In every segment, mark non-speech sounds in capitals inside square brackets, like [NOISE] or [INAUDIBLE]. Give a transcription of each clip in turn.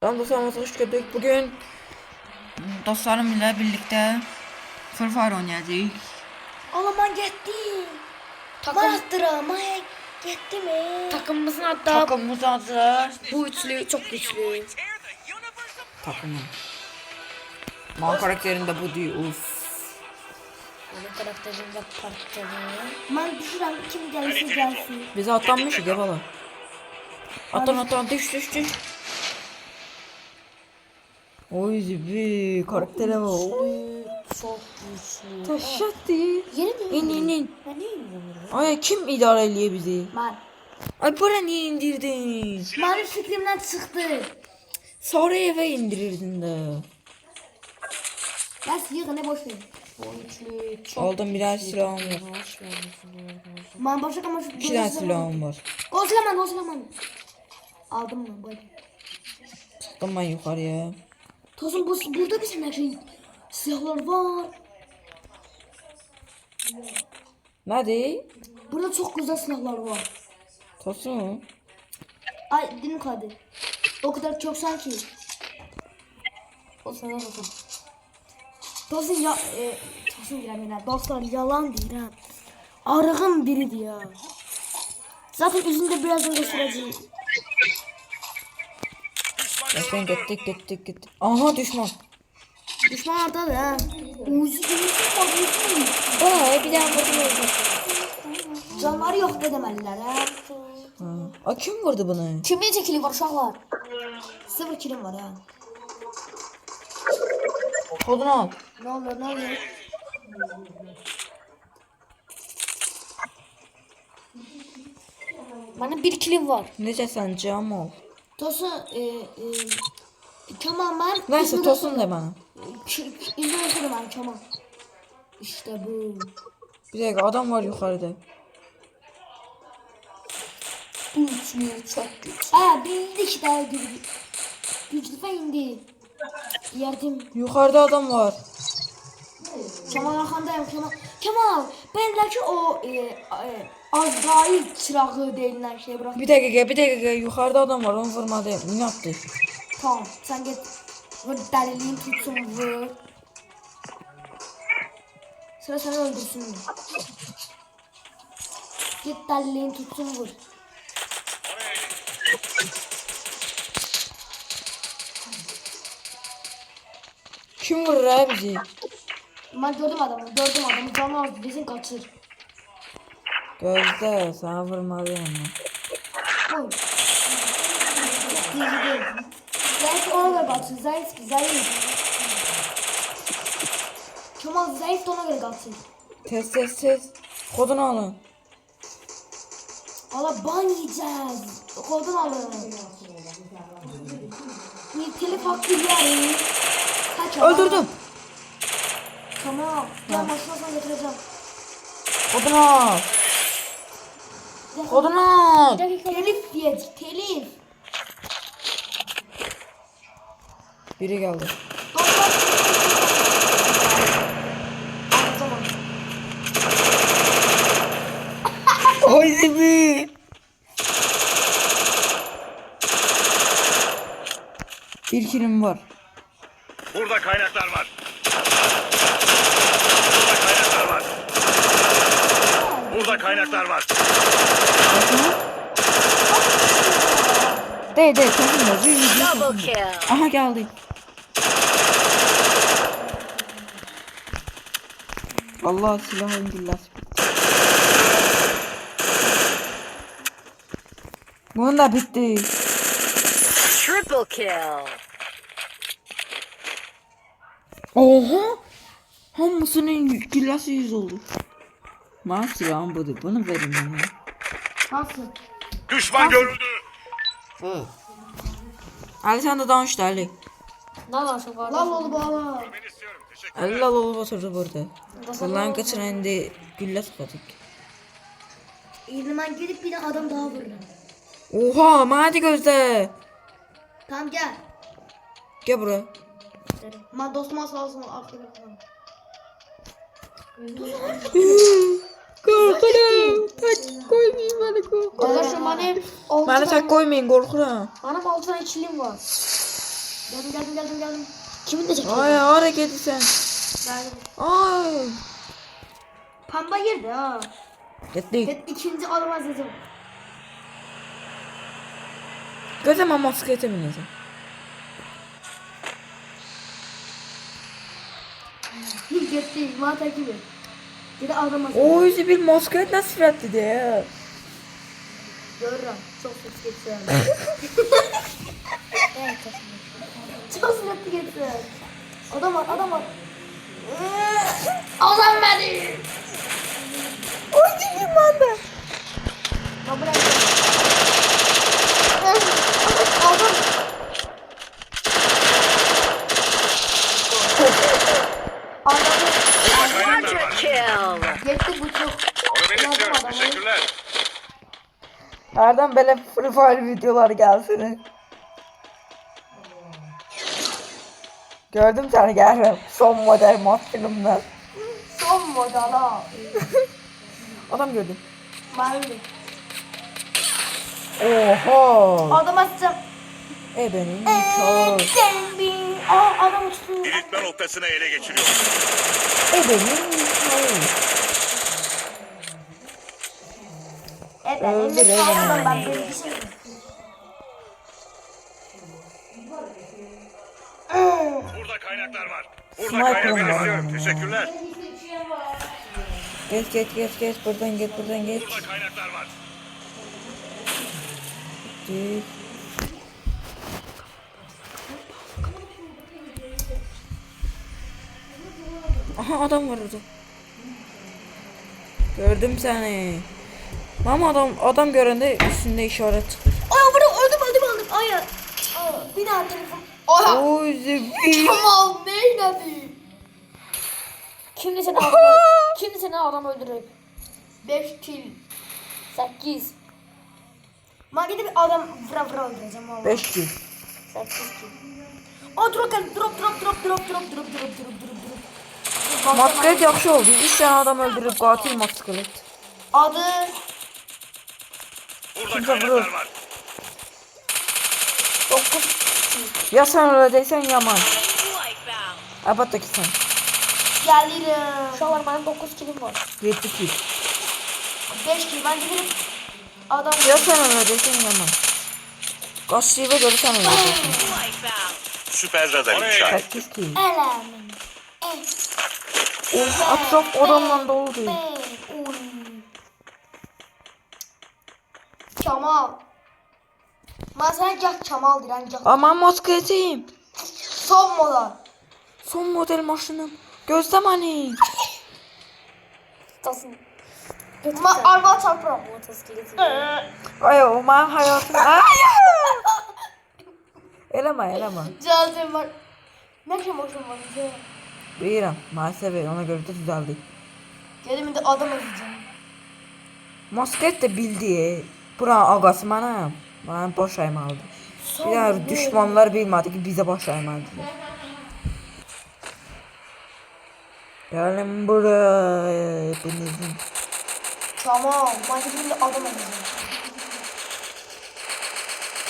Tamam dostlarımız hoş gördük. Bugün dostlarımla birlikte Free Fire oynayacağız. Alaman gitti. Takım, Manastıra, Maya gitti mi? takımımızın hatta Takımımız hazır. bu üçlü çok güçlü. Takımım. Man karakterinde bu değil. Uf. Benim karakterim de patladı. Man düşürəm kim gelsin gelsin. Bize atlanmış ya valla. Atlan atlan düş düş düş. Oy zibi karaktere bak. Oy. Çok güçlü. Taşattı. Yeni mi? İn in in. Ben? Ay kim idare ediyor bizi? Man. Ay bana niye indirdin? Benim fikrimden çıktı. Sonra eve indirirdin de. Ders yığın ne boş ver. Aldım birer silahım var. Man boşa ama şu İki tane silahım var. Gozlaman gozlaman. Aldım mı böyle. Çıktım ben yukarıya. Tosun bu, burada bir sene şey silahlar var. Nerede? Burada çok güzel silahlar var. Tosun. Ay dilim kadı. O kadar çok sanki. O sana bakın. Tosun ya e, Tosun diyorum ya. Dostlar yalan değil ha. Arığın biridir ya. Zaten yüzünde birazdan göstereceğim. Yaşlan gittik gittik gittik. Aha düşman. Düşman orada da. Uzi gülüsün bakıyorsun. Ee bir daha vurdum. Canları yok ne demeliler ha. Ha. Aa, kim vurdu bunu? Kimin çekili var uşaklar? Sıfır kilim var ha. Kodunu al. Ne olur ne olur. Bana bir kilim var. Nece sen cam ol. Tosun e, e, Kemal ben. Neyse tosun de bana. Sonra ben Kemal. İşte bu. Bir dakika adam var yukarıda. Bu üçlü çok güçlü. Aa bildik daha güçlü. Güçlü indi. Yardım. Yukarıda adam var. Kemal arkandayım Kemal. Kemal bendeki o e, e, Azrail çırağı denilen şey bırak. Bir dakika bir dakika yukarıda adam var onu vurmadı. Ne yaptı? Tamam sen git. Vur deliliğin tutsun vur. Sıra seni öldürsün. Git deliliğin tutsun vur. Kim vurur ha bizi? Ben gördüm adamı, gördüm adamı. Canı az bizim kaçır. Gözde sana vurmadı yani. Oy. Gizli değil. Zayıf ona göre kaçır. Zayıf, zayıf. Kemal zayıf ona göre kaçır. Tez tez tez. Kodunu alın. Valla ban yiyeceğiz. Kodun alın. Bir telif hakkı yiyelim. Kaç. Öldürdüm. Tamam. Ya başlasana getireceğim. Kodunu al. Kodunu al. Telif diyecek. Telif. Biri geldi. Anlatamam. Oy zibi. Bir kilim var. Burada kaynaklar var. Burada kaynaklar var. Burada kaynaklar var. Değil değil zü, tosun da. Double kill. Aha geldi. Allah silahın gillası bitti. Bunun da bitti. Triple kill. Oha! Hamısının gillası yüz oldu. Bana silahım budur. Bunu verin bana. Nasıl? Düşman görüldü. Ali sen de danış da Ali. Ne var şu var? Lan istiyorum. Teşekkür Ali lal olup oturdu burada. Kulağın kaçıran indi gülle. İyi ben gidip bir de adam daha vururum. Oha! Hadi gözde. Tamam gel. Gel buraya. Ben dostuma sağ olsun. Aferin. Korkuram. Tak koymayın bana korkuram. Arkadaşlar benim altı Bana tak koymayın korkuram. benim altı tane kilim var. Geldim geldim geldim geldim. Kimin de çekiyor? Ay hareket sen. Geldim. Ay. Pamba girdi ha. Gitti. Ben ikinci adım azizim. Gözüm ama moskete Bir gökte icma takip et. Bir de aramasın. O yüzü bir Moskova nasıl fırat dedi ya. Görürüm. Çok ses geçiyorum. [LAUGHS] evet, çok süratli geçiyor. Adam var, adam var. adam beni. O gibi manda. Ya bırak. Teşekkürler. Nereden böyle Free Fire videolar gelsin? Gördüm seni geldim. Son model mod filmden. Son model ha. Adam gördüm. Mavi. Oho. Adam atacağım. E benim çok. Dembi. Aa adam uçtu. Diriltme noktasını ele geçiriyor. E benim. Evet. Öldür, Öldür öldür. Ben bir şey. Burada kaynaklar var. Burada Sniper'ım kaynak var. belirtiyorum. Teşekkürler. Geç geç geç geç buradan geç buradan geç. Burada kaynaklar var. Geç. Aha adam var orada. Gördüm seni. Ama adam adam görende üstünde işaret. Ay burada öldüm öldüm öldüm. Ay. Aa, Bir daha telefon. Ay. Oy zibir. Tamam neyledi? Kimdi seni adam Kimdi seni adam öldürüp? 5 kill. 8. Ben gidip adam vura vura öldüreceğim valla. 5 kill. 8 kill. Aa drop drop drop drop drop drop drop drop drop drop drop. Maskelet yaxşı oldu. 3 tane adam öldürüp katil maskelet. Adı Burada kaynaklar var. 9 Ya sen öleceksen yaman. Elbette ki sen. gelirim. Şu an var benim 9 killim var. 7 kill. 5 kill ben gidip adam Ya sen öleceksen yaman. Qaşıyla görə sen öleceksin. Süper radar inşa. 8 kill. Elemin. Of atraf adamla dolu değil. çamal. Mazergah çamal direncah. Aman mosketeyim. Son mola. Son model maşınım. Gözlem hani. Tasın. Ma araba çarpar. Ee. Ay o ma hayatım. Elama elama. Cazim var. Ne kadar hoşum var. Bilirim. Maalesef ona göre de düzeldik. Gelin de adam edeceğim. Masket de bildi. Bura ağası mənəm. Mənim baş əyməlidir. Bir daha düşmanlar bilmədi ki, bizə baş əyməlidir. Gəlin bura. Hepinizin. Tamam. Gidip de adam öldüreceğim.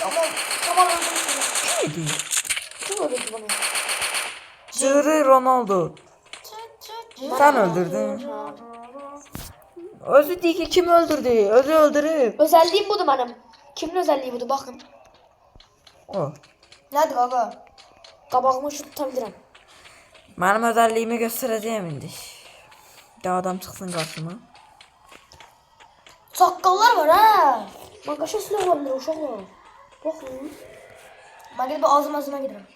Tamam. Tamam öldüreceğim. Kimidi? Kim öldürdü bana? Cırı Ronaldo. Sen öldürdün. Özü deyir ki, kim öldürdü? Özü öldürüb. Özelliğim budur benim. Kimin özelliği budur bakın. O. Nerede kaka? Qabağımı şu tutabilirim. Mənim özəlliyimi göstərəcəyəm indi. Bir adam çıxsın qarşıma. Sakallar var ha. Kaşa silah olabilir uşaklar. Bakın. Ben gidip ağzıma ağzıma giderim.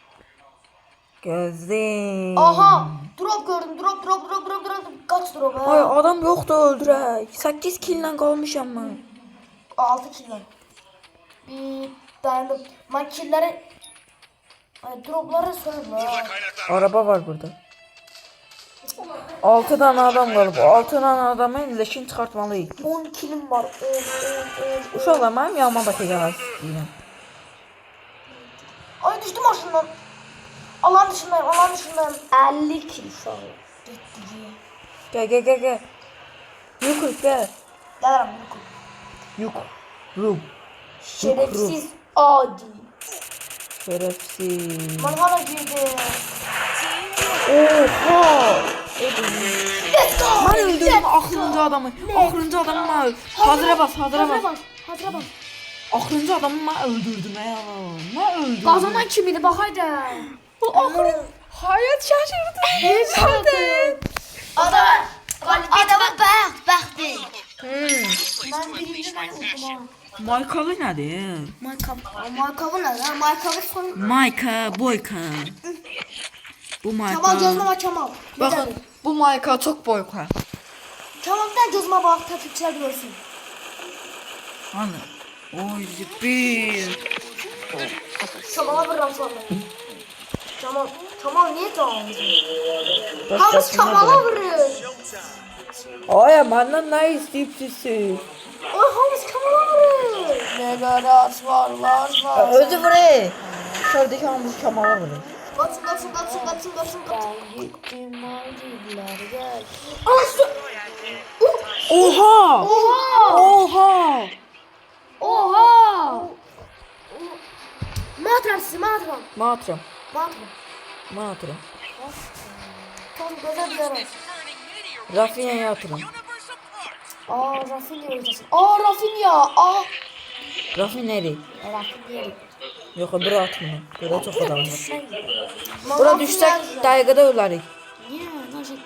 Gözləyim. Aha. Drop gördüm. Drop drop drop drop drop. Kaç drop ha? Ay adam yoxdur öldürək. 8 killə qalmışam mən. 6 kill var. Bir dayandım. Ben killleri... Ay dropları söyle. Araba var burada. 6 dənə adam qalıb. 6 dənə adamın leşini çıxartmalıyıq. 10 kilim var. 10 10 10. Uşaqlar mənim yanıma istəyirəm. Ay düştüm aşından. Alan dışındayım, alan dışındayım. 50 kill sonra. Gitti. Gel gel gel gel. Yukul gel. Gel lan yukul. Yuk. Rup. Şerefsiz adi. Şerefsiz. Manhara girdi. Oha. Let's go. Ben öldürdüm ahırıncı adamı. Ahırıncı adamı ben Hazıra bas, hazıra bas. Hazıra bas, hazıra bas. Ahırıncı adamı ben öldürdüm ya. Ne öldürdüm? Kazanan kim idi bak hadi. Bu axırı hayat şaşırdı. Şaşırdı. Adam. Adama bak bak de. Hmm. Ben birinci ben oldum. Maykapı ne lan? Maykapı son. Mayka, boyka. Bu mayka. gözüme bak Kemal. Bakın bu mayka çok boyka. Bir de gözüme bak takipçiler görsün. Hani? Oy bir. Kemal'a vururum sonra. Kemal. Kemal niye dağıldı? Hamız Kemal'a vurur. Ay məndən nə istəyibsiniz? O hamız Kemal'a vurur. Ne kadar varlar var. Özü vurur. Şördəki hamısı kamala vurur. Kaçın kaçın kaçın kaçın kaçın kaçın. Gittim Maldivler gel. Anası. Oha! Oha. Oha! Oha. Matram sizi matram. Matram, Matram. matram. Tam yer olsun. Rafinya'ya atırım. Aa Rafinha oynasın. Aa Rafinha. Aa. Rafinya'yı. Rafinha. Yox, bura atmıyor. Bura çox adam var. Bura düşsək dəqiqədə ölərik.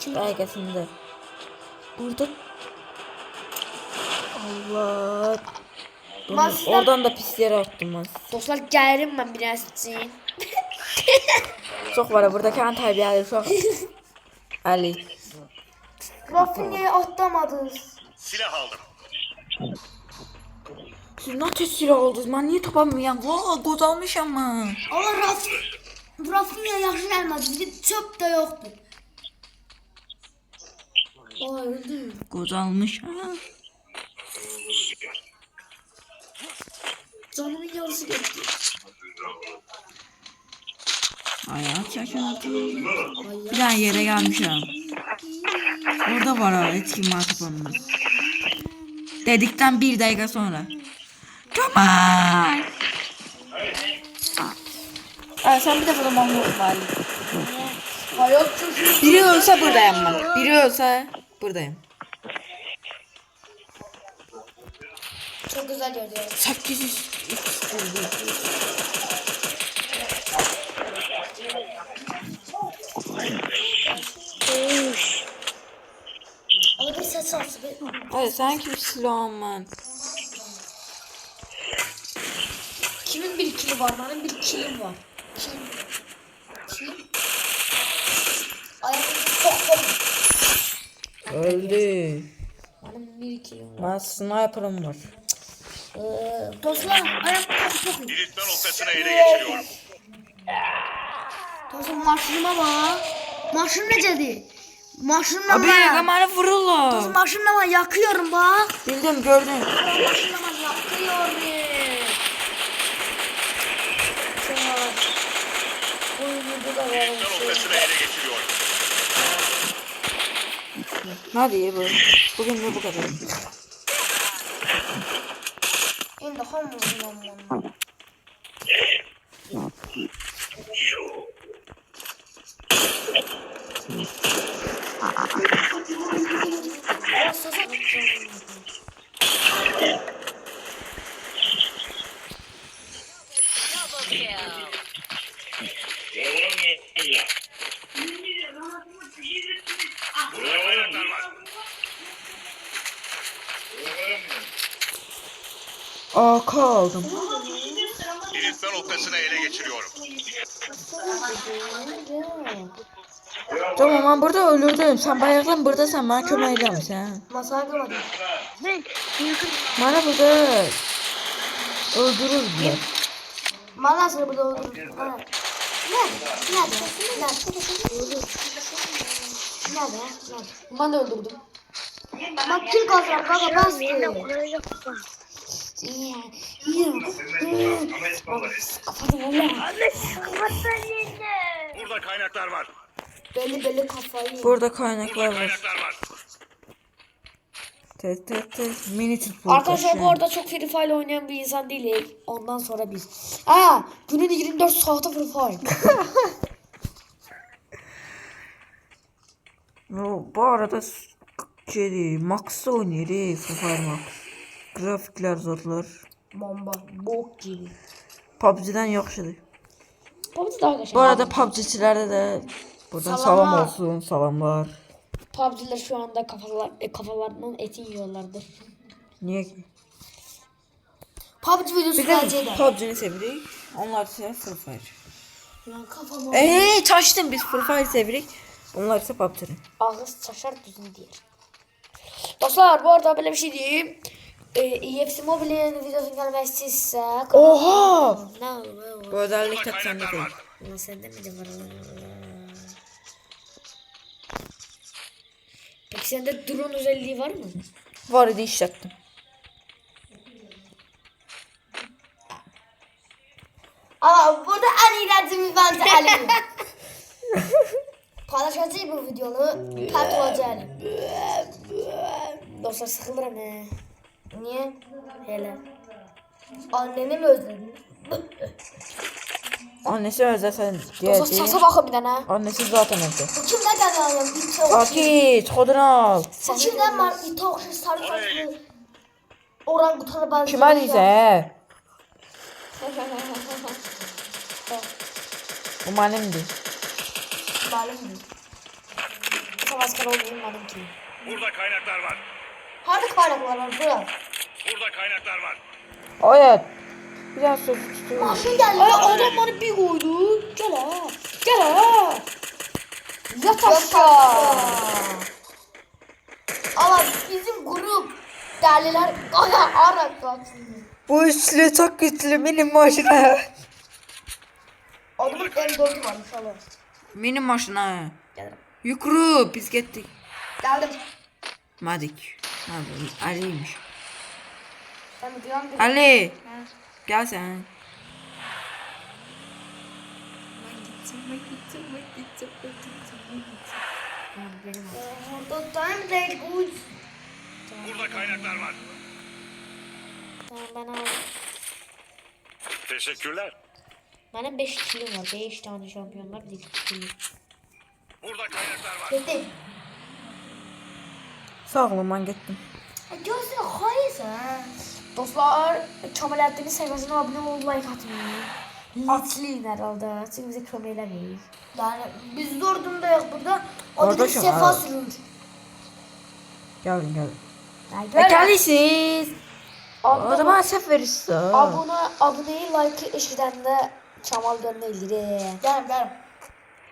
Kim? Dəqiqəsində. Burada Allah. Bunu- Ben Oradan da pis yerə atdım mən. Dostlar gelirim ben biraz için. Çox var ya, buradakı ən tərbiyəli uşaq. [LAUGHS] Ali. Rafinha'yı atlamadınız. Silah aldım. Siz nə tez silah aldınız? Mən niyə tapa bilmirəm? Vaa, qocalmışam mən. Ama Raf Rafinha yaxşı gəlmədi. Bir de çöp de yoktu. Aa öldü. Qocalmışam. Canımın yarısı gitti. Hayat şaşırtı. Bir dənə yerə gəlmişəm. Orada var heç kim məni tapamaz. Dedikdən bir dəqiqə sonra. Kemal! Ay, sen bir dəfə də mənə oxumalı. Hayat çocuğu. Biri ölsə buradayım mən. Biri ölsə buradayım. Çok güzel yerde. 800 Ama Ay sen kim silahım mən? Kimin bir kili var? Benim bir kilim var. Kilim. Kilim. Çok. Öldü. Benim bir kilim var. Mən sniper'ım var. Ee, dostlar ayakta çok çok. Diriltme noktasına ele geçiriyorum. Dostlar maşınıma bak. Maşın necədir? Maşınla Abi məni vururlar. Dostlar maşınla ben yakıyorum bak. Bildim gördüm. Maşınla ben yakıyorum. Hadi bu. Bugün de bu kadar. Şimdi. Burada kaynaklar var. AK aldım. Diriltme noktasına ele geçiriyorum. Tamam ben burada ölürdüm. Sen bayaqdan buradasan mənə kömək eləmirsən. Masaya koymadım. Mənə burada öldürürdülər. Bana nasıl burada olur? Ha. Nerede? Nerede? Nerede? Nerede? Nerede? Ben de öldürdüm. Bak kim kazandı? Bak bastı. Burada kaynaklar var. Belli belli kafayı. Burada kaynaklar var. Test test test. Mini futbol. Arkadaşlar bu arada çok Free Fire oynayan bir insan değilim. Ondan sonra biz. Aa, günün 24 saati Free Fire. [LAUGHS] Bu, bu arada şey değil, Max'ta oynuyor Free Fire Max. Grafikler zorlar. Bomba. Bok gibi. PUBG'den yaxşıdır. PUBG daha geçen. Bu arada PUBG'çilerde de buradan salam Salamlar. olsun, salamlar. PUBG'ler şu anda kafalar, e, kafalarının eti yiyorlardır. Niye ki? PUBG videosu Bir de. PUBG'ni sevirik. Onlar ise Free Fire. Lan Eee çaştım biz Free Fire sevirik. Onlar ise PUBG'ni. Ağız çaşar düzün diyer. Dostlar bu arada böyle bir şey diyeyim. E, EFC Mobile'in videosu gelmesi ise... Oha! Ne? Bu özellik tek sende değil. Ulan sende mi de Peki sende drone özelliği var mı? Var idi işlettim. Ama burada en iğrencimiz bence Ali. [LAUGHS] Paylaşacağız bu videonu. Olacağız. Dostlar sıkılırım he. Niye? Hele. Anneni mi özledin? Annesi özlesen Dostlar diyeceğim. sasa bakın bir tane. Annesi zaten evde. Bu kimden geldi annem? Bir tavuk. Akit, kodunu al. Bu kimden var? Bir tavuk şu sarı saçlı. Orangutanı benziyor. Kime deyirsən? Bu mənimdir. Malum. Savaşkar olmayayım ki. Burada kaynaklar var. Harbi kaynaklar var burada. Burada kaynaklar var. Hayat. Bir daha söz tutuyor. Mahşun geldi. Ay adam bana bir koydu. Gel ha. Gel ha. Yat aşağı. Ama bizim grup deliler kaya arak kaçın. Bu üçlü çok güçlü benim maşına. Adamın M4'ü var inşallah. Benim maşına. Gelirim. Yukarı biz gittik. Geldim. Madik. Ha bu Ali'ymiş. Ben diyorum ki. Gel sen. The time they good. Burada kaynaklar var. Tamam ben aldım. Teşekkürler. Benim 5 kilim var. 5 tane şampiyonlar bir kilim. Burada kaynaklar var. Gitti. Sağ olun ben gittim. Gözün hayır ha. Dostlar Kemalettin'in sayfasına abone olup like atmayı. Atlayın herhalde. Çünkü bize kömelemeyiz. Yani biz zor durumdayız burada. O da Kardeşim, sefa ha. sürüyor. Gelin gelin. E gelirsiniz. O abone, zaman sef verirsin. abone, aboneyi like eşiden de Kemal gönderilir. Gelin gelin.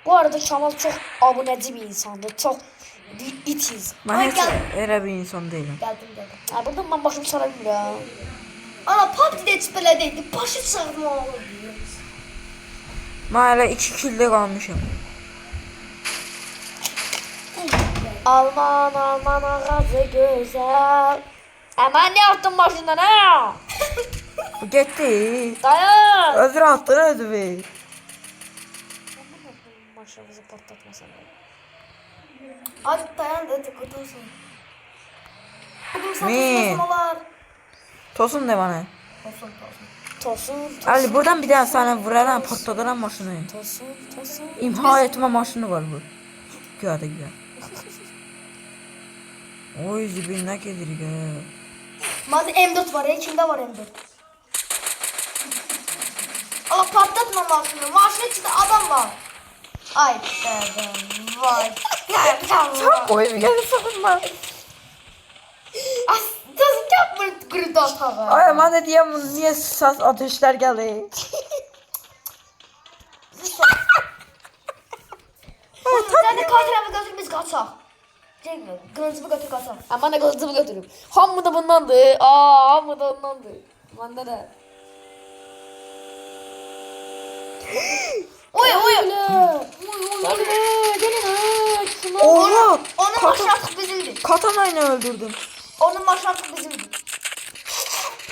Bu arada Kemal çok aboneci bir insandı. Çok bir itiz. Ben Ay, hiç gel. öyle bir insan değilim. Geldim geldim. Ya buradan ben başımı sarayım ya. Ana PUBG'de hiç böyle değildi. Başı çarpma olur. Ben hele iki kilde kalmışım. Alman Alman ağacı güzel. Aman ne yaptın başından ha? Gitti. Dayan. Özür attın özür. Maşallah patlatmasana. Hadi dayan da tek otursun. Bugün sen Mi? tasmalar. Tosun de bana. Olsun olsun. Tosun, tosun, Ali buradan bir daha sana vuraran patladıran maşını. tosun, tosun. İmha etme maşını var bu. Da güya. Oy zibinden gelir ya. Madem M4 var ya kimde var M4? Ama patlatma maaşını. Maaşın içinde adam var. Ay dedim vay. Nereden Oy bir gel sakınma. Aslında yapma gruda hata Ay ben de diyeyim niye sas ateşler geldi. [LAUGHS] Sen de kartına götür biz kaçak. Kılıncımı götür kaçak. Aman ne kılıcımı götürüm. Hamı da bundandı. Aa hamı da ondandı. Bende de. [LAUGHS] Oy oy. Gelin ha, gelin. Oha! Onun Kata- başı artık bizimdi. Katanayla öldürdüm. Onun başı artık bizimdi.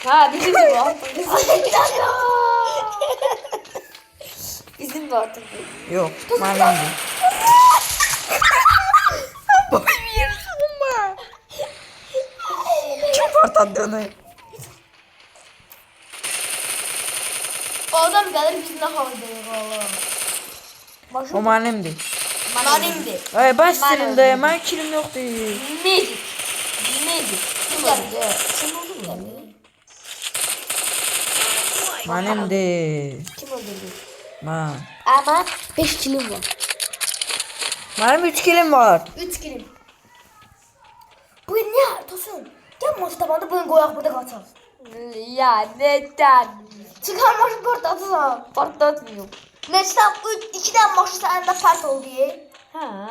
Ha bizim var. [LAUGHS] Bizim, de artık. Yok, benimdi. Boy bir sakınma. partladığını. O adam gelir bizimle havada valla. O Başım mənimdir. manimdi. Ay baş silində, mən kilim yoxdur. Magic. Magic. Kim oldu mu? Mənimdir. Kim öldürdü? Mən. Ama 5 kilim var. Mənim 3 kilim var. 3 kilim. Bu ne? Tosun. Gel maçı tabanda bugün koyak burada kaçar. Ya neden? Çıkar maçı port atıza. 3 2 tane maçı sende pert oldu ya. Ha.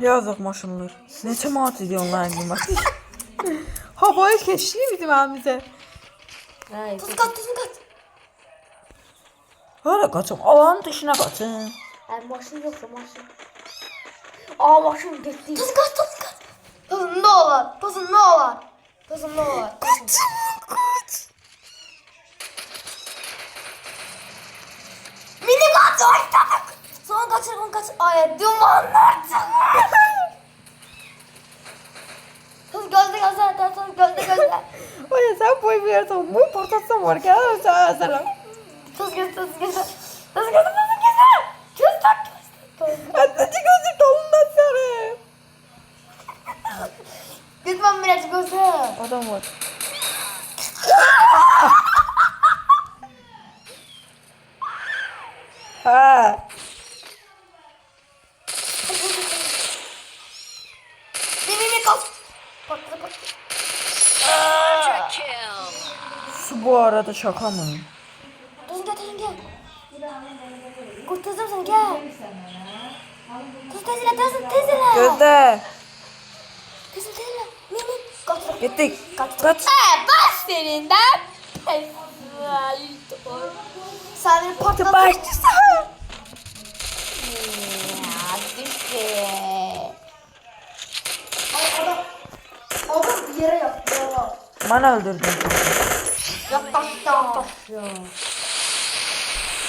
Yazıq maşınlar. Neçə manat idi onların qiyməti? Havayı keçdi bizim. Hayır. Tuz kat tuzunu kat. Hara qaçım? Alanın dışına qaçın. Yani maşın yoksa maşın. Aa maşın gitti. Tuz kat tuz kat. Tuzun ne olur? Tuzun ne olur? Tuzun ne olur? Kaç. Kaç. Mini kaç oynadık. Sonra kaçır onu kaç. Ay dumanlar çıkar. [LAUGHS] Tuz gözde gözde. Tuz gözde gözde. Oya sən boy versən, bu portatsan var ki, sən sən. Tuz gözde tuz gözde. Tuz gözde tuz gözde. Tuz tak tuz. Hətta gözüm dolundan sarı. Gitmem biraz gözde. Adam var. Ha. Mini kaç. Patladı patladı. Su bu arada şaka mı? Tuzun gel tuzun gel. Kurtuldum sen gel. Tuz tezile tezile tezile. Gözde. Tezile tezile. Mini. Kaç. Gittik. Kaç. Ee, bas senin de. Sen beni patladın. Başçısı. Ya düştü. Adam. Adam yere yattı. Ya. Ben öldürdüm. Yaklaştı.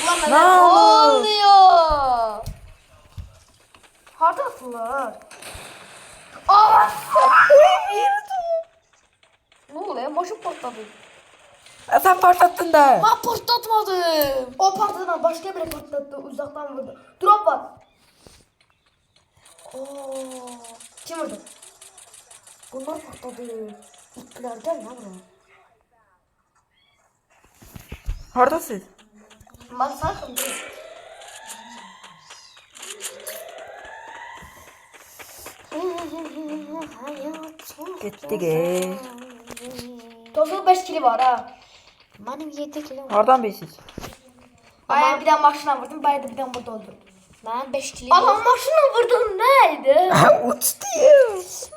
Ulan ben Ne? Oluyor. Harda atılır. Aa! Ne oluyor? Patladı. E, Sen patlattın da. Ben patlatmadım. O patladan başka biri patlattı. Uzaktan vurdu. Drop var. Oo. Kim vurdu? Bunlar patladı. İttiler gel lan buraya. Haradasın? Ben sarkım değil. Gittik. e. Tozu 5 kili var ha. Benim 7 kilo var. Hardan besiz? Bayağı bir daha maşına vurdum. Bayağı da bir daha burada öldürdüm. Ben 5 kilo Ama maşına vurdun neydi? Uçtu.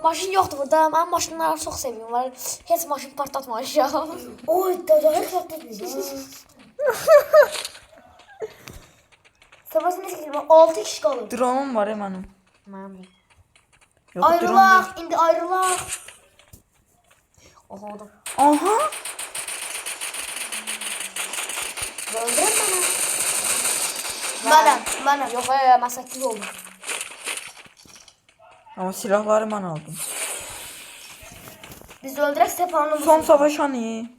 Maşın yoktu burada. Ben maşınları çok seviyorum. Var. Hiç maşın patlatmayacağım. [LAUGHS] Oy dadağı patladı. [LAUGHS] Sabahsın ne var? 6 kişi kalır. Drone'um var benim. Ben Yok drone değil. Ayrılak. indi ayrılak. Oha adam. Aha. Beni. Bana. Bana. Yok ya ben 8 oldum. Ama silahları ben aldım. Biz öldürek Stefan'ı Son savaş hani.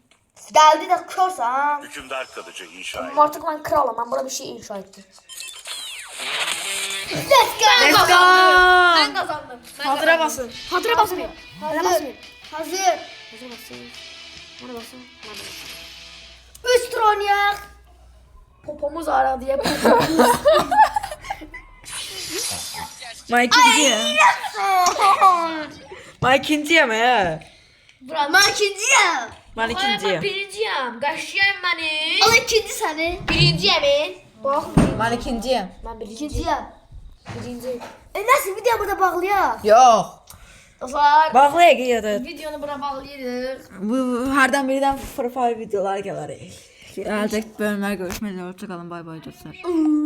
Geldi de körse ha. Hükümdar kılıcı inşa et. Artık ben kralım. Ben burada bir şey inşa ettim. Let's go. Let's go. Ben kazandım. Hatıra basın. Hatıra basmayın. Hatıra Hazır. basmayın. Hazır. Hatıra basmayın. Bana basın. Bana basın. 3 tur oynayak. Popomuz ağrı diye popomuz. [LAUGHS] Ben ikinciyim. Ben ikinciyim ya. Ben ikinciyim. Ben ikinciyim. birinciyim. Kaçıyım beni. Al ikinci seni. Birinciyim ben. Bak. Ben ikinciyim. Ben birinciyim. İkinciyim. Birinciyim. E nasıl video burada bağlayak? Yok. Dostlar. Bağlayaq ya da Videonu buna bağlayırıq. bu bu- hardan biridən profil videolar gələr. Gələcək bölümlər görüşmək üzrə. Hoşça qalın. Bay bay dostlar.